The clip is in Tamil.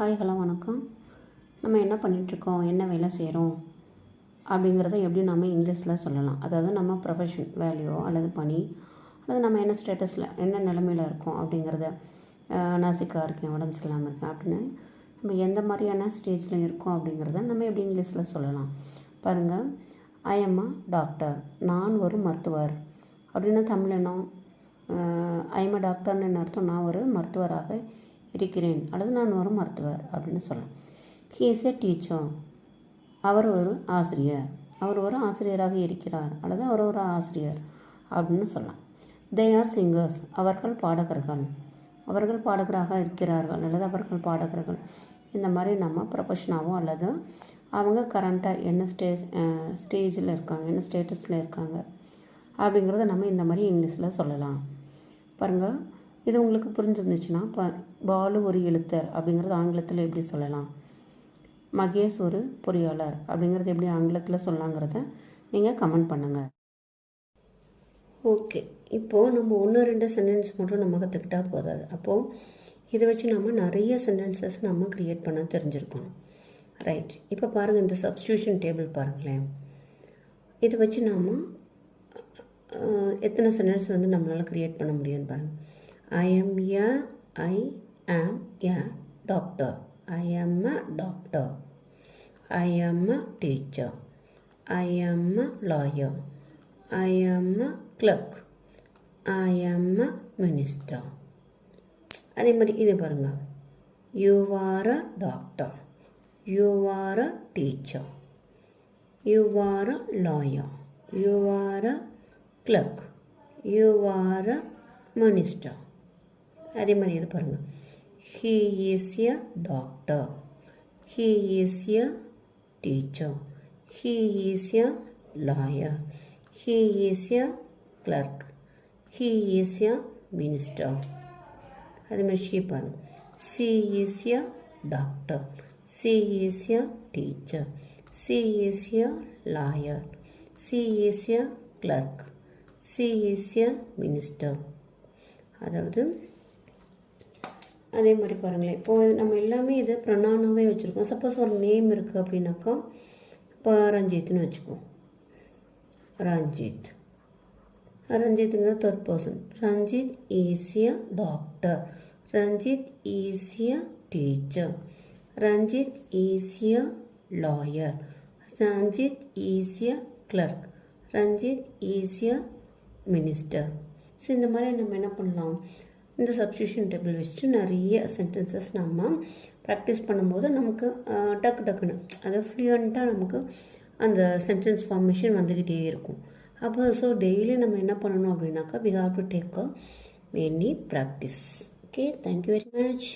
ஹாய் ஹலோ வணக்கம். நம்ம என்ன பண்ணிகிட்ருக்கோம் என்ன வேலை செய்கிறோம் அப்படிங்கிறத எப்படி நம்ம இங்கிலீஷில் சொல்லலாம். அதாவது நம்ம ப்ரொஃபஷன் வேல்யூ அல்லது பணி அல்லது நம்ம என்ன ஸ்டேட்டஸில் என்ன நிலமையில் இருக்கோம் அப்படிங்கிறத நாசிக்காக இருக்கேன் உடம்பு சரியில்லாமல் இருக்கேன் அப்படின்னு நம்ம எந்த மாதிரியான ஸ்டேஜில் இருக்கோம் அப்படிங்கிறத நம்ம எப்படி இங்கிலீஷில் சொல்லலாம். பாருங்கள் ஐ எம் அ டாக்டர் நான் ஒரு மருத்துவர். அப்படின்னு தமிழ் என்ன ஐம் அ டாக்டர்னு என்ன அர்த்தம்? நான் ஒரு மருத்துவராக இருக்கிறேன். அல்லது நான் ஒரு மருத்துவர் அப்படின்னு சொல்லலாம். ஹி இஸ் எ டீச்சர் அவர் ஒரு ஆசிரியர். அவர் ஒரு ஆசிரியராக இருக்கிறார். அல்லது அவர் ஒரு ஆசிரியர் அப்படின்னு சொல்லலாம். தே ஆர் சிங்கர்ஸ் அவர்கள் பாடகர்கள். அவர்கள் பாடகராக இருக்கிறார்கள். அல்லது அவர்கள் பாடகர்கள். இந்த மாதிரி நம்ம ப்ரொஃபஷனாகவும் அல்லது அவங்க கரண்ட்டாக என்ன ஸ்டேஜ் ஸ்டேஜில் இருக்காங்க என்ன ஸ்டேட்டஸில் இருக்காங்க அப்படிங்கிறத நம்ம இந்த மாதிரி இங்கிலீஷில் சொல்லலாம். பாருங்கள் இது உங்களுக்கு புரிஞ்சிருந்துச்சுன்னா இப்போ பாலு ஒரு எழுத்தர் அப்படிங்கிறது ஆங்கிலத்தில் எப்படி சொல்லலாம்? மகேஷ் ஒரு பொறியாளர் அப்படிங்கிறது எப்படி ஆங்கிலத்தில் சொல்லலாங்கிறத நீங்கள் கமெண்ட் பண்ணுங்கள் ஓகே. இப்போது நம்ம ஒன்று ரெண்டு சென்டென்ஸ் மட்டும் நம்ம கற்றுக்கிட்டால் போதாது. அப்போது இதை வச்சு நம்ம நிறைய சென்டென்சஸ் நம்ம க்ரியேட் பண்ண தெரிஞ்சிருக்கணும். ரைட் இப்போ பாருங்கள் இந்த சப்ஸ்டியூஷன் டேபிள் பாருங்களேன். இதை வச்சு நாம் எத்தனை சென்டென்ஸ் வந்து நம்மளால் க்ரியேட் பண்ண முடியும்னு பாருங்கள் I am a I am a doctor. I am a doctor. I am a teacher. I am a lawyer. I am a clerk. I am a minister. அதே மாதிரி இது பாருங்கள் you are a doctor you are a teacher you are a lawyer you are a clerk you are a minister அதே மாதிரி இது பாருங்கள் he is a doctor he is a teacher he is a lawyer he is a clerk he is a minister அதே மாதிரி ஷீ பாருங்கள் she is a doctor she is a teacher she is a lawyer she is a clerk she is a minister அதாவது அதே மாதிரி பாருங்களேன். இப்போது நம்ம எல்லாமே இதை பிரணானாகவே வச்சுருக்கோம். சப்போஸ் ஒரு நேம் இருக்குது அப்படின்னாக்கா இப்போ ரஞ்சித்னு வச்சுக்குவோம் ரஞ்சித். ரஞ்சித்துங்கிற தேர்ட் பர்சன் ரஞ்சித் ஈஸியா டாக்டர் ரஞ்சித் ஈஸியா டீச்சர் ரஞ்சித் ஈஸியா லாயர் ரஞ்சித் ஈஸியா கிளர்க் ரஞ்சித் ஈஸியா மினிஸ்டர் ஸோ இந்த மாதிரி நம்ம என்ன பண்ணலாம்? இந்த சப்ஸ்டியூஷன் டேபிள் வச்சு நிறைய சென்டென்சஸ் நம்ம ப்ராக்டிஸ் பண்ணும்போது நமக்கு டக்கு டக்குன்னு அதாவது ஃப்ளூயண்ட்டாக நமக்கு அந்த சென்டென்ஸ் ஃபார்மேஷன் வந்துக்கிட்டே இருக்கும். அப்போ ஸோ டெய்லி நம்ம என்ன பண்ணணும் அப்படின்னாக்கா we have to take a many practice okay thank you very much